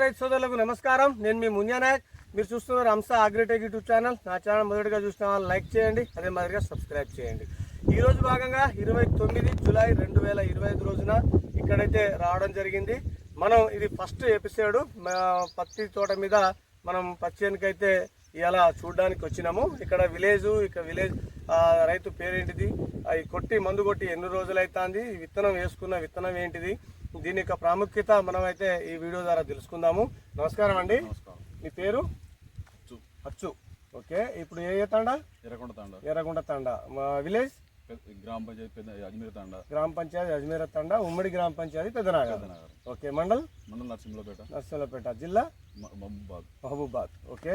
రైతు సోదరులకు నమస్కారం. నేను మీ ముంజానాయక్ మీరు చూస్తున్నారు హంస అగ్రిటెక్ యూట్యూబ్ ఛానల్. నా ఛానల్ మొదటిగా చూసిన వాళ్ళు లైక్ చేయండి అదే మాదిరిగా సబ్స్క్రైబ్ చేయండి. ఈ రోజు భాగంగా ఇరవై తొమ్మిది జూలై రెండు వేల ఇరవై ఐదు రోజున ఇక్కడైతే రావడం జరిగింది. మనం ఇది ఫస్ట్ ఎపిసోడ్. పత్తి తోట మీద మనం పచ్చేనికైతే ఇలా చూడడానికి వచ్చినాము. ఇక్కడ విలేజ్ ఇక విలేజ్ రైతు పేరేంటిది? అవి కొట్టి మందు కొట్టి ఎన్ని రోజులు అవుతుంది విత్తనం వేసుకున్న విత్తనం ఏంటిది? దీని యొక్క ప్రాముఖ్యత మనం అయితే ఈ వీడియో ద్వారా తెలుసుకుందాము. నమస్కారం అండి. మీ పేరు? అచ్చు. ఓకే. ఇప్పుడు ఏ తండా? ఎర్రకొండ తాండ. ఎర్రగుంట తండా. మా విలేజ్? గ్రామ పంచాయతీ అజ్మీర్ తాండ. గ్రామ పంచాయతీ అజ్మీర తండా. ఉమ్మడి గ్రామ పంచాయతీ పెద్దనాగర్ ఓకే. మండల్? మండల నరసింహపేట నర్సంలపేట జిల్లా? మహబూబాద్. మహబూబాద్. ఓకే.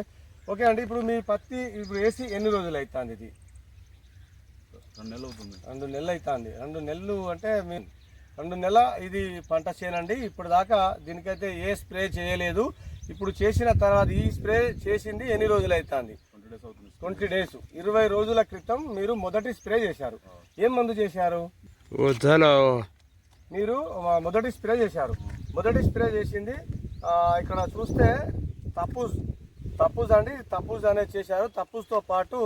ఓకే అండి. ఇప్పుడు మీ పత్తి ఇప్పుడు వేసి ఎన్ని రోజులు అవుతుంది ఇది? రెండు నెలలు అవుతుంది. రెండు నెలలు అవుతుంది రెండు నెలలు అంటే మీ రెండు నెల ఇది పంట చేనండి ఇప్పుడు దాకా దీనికైతే ఏ స్ప్రే చేయలేదు. ఇప్పుడు చేసిన తర్వాత ఈ స్ప్రే చేసింది ఎన్ని రోజులు అవుతుంది ట్వంటీ డేస్. ఇరవై రోజుల క్రితం మీరు మొదటి స్ప్రే చేశారు. ఏం మందు చేశారు? మీరు మొదటి స్ప్రే చేశారు. మొదటి స్ప్రే చేసింది ఆ, ఇక్కడ చూస్తే తప్పుజ్ తప్పుజ్ అండి. తప్పుజ్ అనేది చేశారు. తప్పుజ్తో పాటు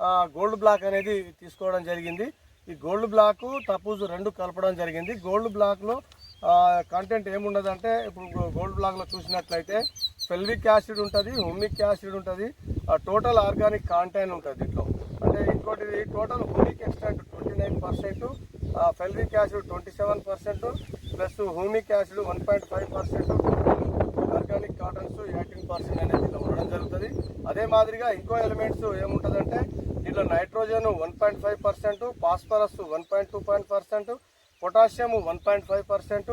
ఆ, గోల్డ్ బ్లాక్ అనేది తీసుకోవడం జరిగింది. ఈ గోల్డ్ బ్లాక్ తప్పుజ్ రెండు కలపడం జరిగింది. గోల్డ్ బ్లాక్లో కంటెంట్ ఏముండదంటే ఇప్పుడు గోల్డ్ బ్లాక్లో చూసినట్లయితే ఫెల్విక్ యాసిడ్ ఉంటుంది హుమిక్ యాసిడ్ ఉంటుంది టోటల్ ఆర్గానిక్ కాంటెంట్ ఉంటుంది దీంట్లో. అంటే ఇంకోటి total humic extent twenty nine percent fulvic acid twenty seven percent plus humic acid one point five percent organic cottons eighteen percent అనేది దీంట్లో ఉండడం జరుగుతుంది. అదే మాదిరిగా ఇంకో ఎలిమెంట్స్ ఏముంటుందంటే దీనిలో nitrogen one point five percent phosphorus one point two point percent potassium one point five percent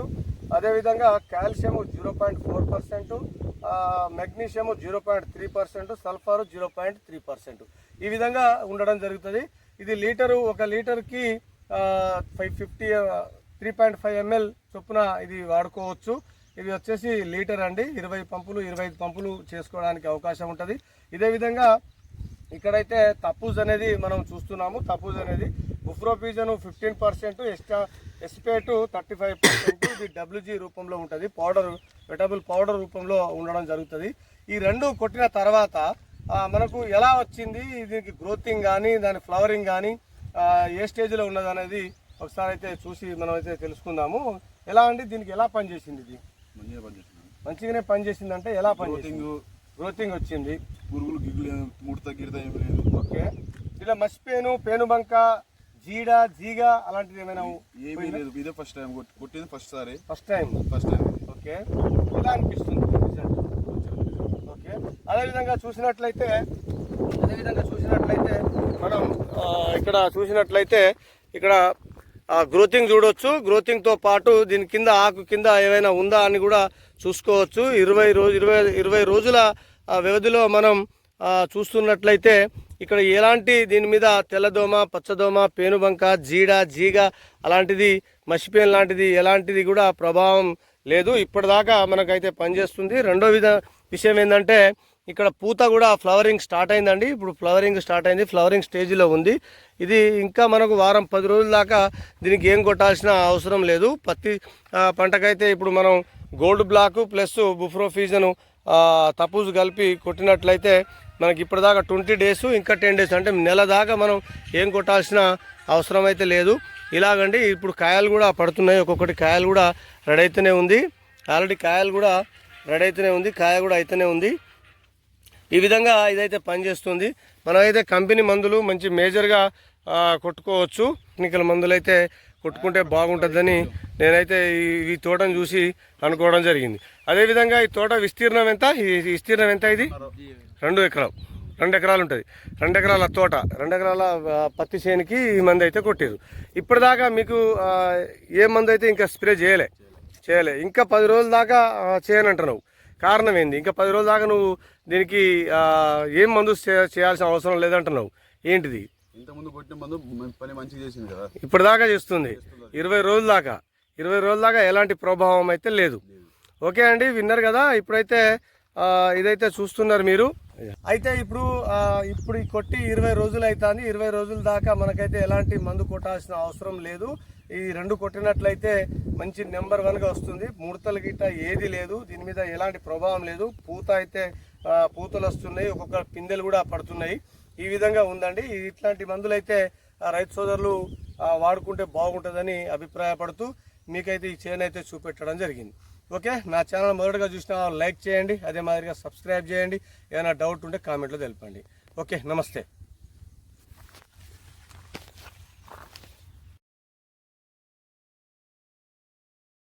అదేవిధంగా calcium zero point four percent magnesium zero point three percent sulphur zero point three percent. ఈ విధంగా ఉండడం జరుగుతుంది. ఇది litre ఒక లీటర్కి five fifty three point five ML చొప్పున ఇది వాడుకోవచ్చు. ఇది వచ్చేసి లీటర్ అండి. ఇరవై పంపులు ఇరవై ఐదు పంపులు చేసుకోవడానికి అవకాశం ఉంటుంది. ఇదే విధంగా ఇక్కడైతే తప్పూజ్ అనేది మనం చూస్తున్నాము. తప్పూజ్ అనేది బుఫ్రోఫీజన్ ఫిఫ్టీన్ పర్సెంట్ ఎక్స్ట్రా ఎస్పేట్ థర్టీ ఫైవ్ పర్సెంట్ ఇది డబ్ల్యూజీ రూపంలో ఉంటుంది. పౌడర్ వెటబుల్ పౌడర్ రూపంలో ఉండడం జరుగుతుంది. ఈ రెండు కొట్టిన తర్వాత మనకు ఎలా వచ్చింది? దీనికి గ్రోతింగ్ కానీ దాని ఫ్లవరింగ్ కానీ ఏ స్టేజ్లో ఉన్నది అనేది ఒకసారి అయితే చూసి మనం అయితే తెలుసుకుందాము. ఎలా అండి? దీనికి ఎలా పనిచేసింది ఇది? మంచిగానే పనిచేసిందంటే ఎలా పనిచేసింది? గ్రోతింగ్ వచ్చింది. పురుగులు గిగ్గులు ఏం- ముడత గిడత ఏం లేదు. ఓకే. ఇలా మసిపేను పేనుబంక జీడ జీగ అలాంటిది ఏమైనా ఏమీ లేదు. ఇదే ఫస్ట్ టైం కొట్టింది ఫస్ట్ సారి. First time first time okay. ఎలా అనిపిస్తుంది. ఓకే. అదేవిధంగా చూసినట్లయితే అదేవిధంగా చూసినట్లయితే మనం ఇక్కడ చూసినట్లయితే ఇక్కడ గ్రోతింగ్ చూడొచ్చు. గ్రోతింగ్తో పాటు దీని కింద ఆకు కింద ఏమైనా ఉందా అని కూడా చూసుకోవచ్చు. ఇరవై రోజు ఇరవై ఇరవై రోజుల వ్యవధిలో మనం చూస్తున్నట్లయితే ఇక్కడ ఎలాంటి దీని మీద తెల్లదోమ పచ్చదోమ పేనుబంక జీడ జీగ అలాంటిది మసిపేన్ లాంటిది ఎలాంటిది కూడా ప్రభావం లేదు. ఇప్పటిదాకా మనకైతే పనిచేస్తుంది. రెండో విధ విషయం ఏంటంటే ఇక్కడ పూత కూడా ఫ్లవరింగ్ స్టార్ట్ అయిందండి. ఇప్పుడు ఫ్లవరింగ్ స్టార్ట్ అయింది. ఫ్లవరింగ్ స్టేజ్లో ఉంది. ఇది ఇంకా మనకు వారం పది రోజుల దాకా దీనికి ఏం కొట్టాల్సిన అవసరం లేదు. పత్తి పంటకైతే ఇప్పుడు మనం గోల్డ్ బ్లాక్ ప్లస్ బుఫ్రోఫీజను తప్పుజు కలిపి కొట్టినట్లయితే మనకి ఇప్పటిదాకా ట్వంటీ డేస్ ఇంకా టెన్ డేస్ అంటే నెల దాకా మనం ఏం కొట్టాల్సిన అవసరం అయితే లేదు. ఇలాగండి ఇప్పుడు కాయలు కూడా పడుతున్నాయి. ఒక్కొక్కటి కాయలు కూడా రెడీ అయితేనే ఉంది. ఆల్రెడీ కాయలు కూడా రెడీ అయితేనే ఉంది. కాయ కూడా అయితేనే ఉంది. ఈ విధంగా ఇదైతే పనిచేస్తుంది. మనమైతే కంపెనీ మందులు మంచి మేజర్గా కొట్టుకోవచ్చు. టెక్నికల్ మందులైతే కొట్టుకుంటే బాగుంటుందని నేనైతే ఈ ఈ తోటను చూసి అనుకోవడం జరిగింది. అదేవిధంగా ఈ తోట విస్తీర్ణం ఎంత? ఈ విస్తీర్ణం ఎంత ఇది? రెండు ఎకరాలు. రెండు ఎకరాలు ఉంటుంది. రెండు ఎకరాల తోట రెండు ఎకరాల పత్తి చేనికి ఈ మందు అయితే కొట్టారు ఇప్పటిదాకా మీకు ఏ మందు అయితే ఇంకా స్ప్రే చేయలే. చేయలే. ఇంకా పది రోజుల దాకా చేయను చేయనంటున్నావు. కారణం ఏంది ఇంకా పది రోజుల దాకా నువ్వు దీనికి ఏం మందు చేయాల్సిన అవసరం లేదంటున్నావు. ఏంటిది? ఇంతకుముందు కొట్టిన మందు మ- పని మంచిగా చేసింది కదా? ఇప్పటిదాకా చేస్తుంది. ఇరవై రోజుల దాకా. ఇరవై రోజుల దాకా ఎలాంటి ప్రభావం అయితే లేదు. ఓకే అండి విన్నారు కదా? ఇప్పుడైతే ఇదైతే చూస్తున్నారు మీరు. అయితే ఇప్పుడు ఇప్పుడు ఈ కొట్టి ఇరవై రోజులు అవుతుంది ఇరవై రోజుల దాకా మనకైతే ఎలాంటి మందు కొట్టాల్సిన అవసరం లేదు. ఈ రెండు కొట్టినట్లయితే మంచి నెంబర్ వన్గా వస్తుంది. ముడతలు గిట్ట ఏది లేదు. దీని మీద ఎలాంటి ప్రభావం లేదు. పూత అయితే పూతలు వస్తున్నాయి. ఒక్కొక్క పిందెలు కూడా పడుతున్నాయి. ఈ విధంగా ఉందండి. ఇట్లాంటి మందులు అయితే రైతు సోదరులు వాడుకుంటే బాగుంటుందని అభిప్రాయపడుతూ మీకైతే ఈ చేను అయితే చూపెట్టడం జరిగింది. ఓకే? నా ఛానల్ మొదటగా చూసిన లైక్ చేయండి అదే మాదిరిగా సబ్స్క్రైబ్ చేయండి. ఏమైనా డౌట్ ఉంటే కామెంట్లో తెలపండి. ఓకే? నమస్తే.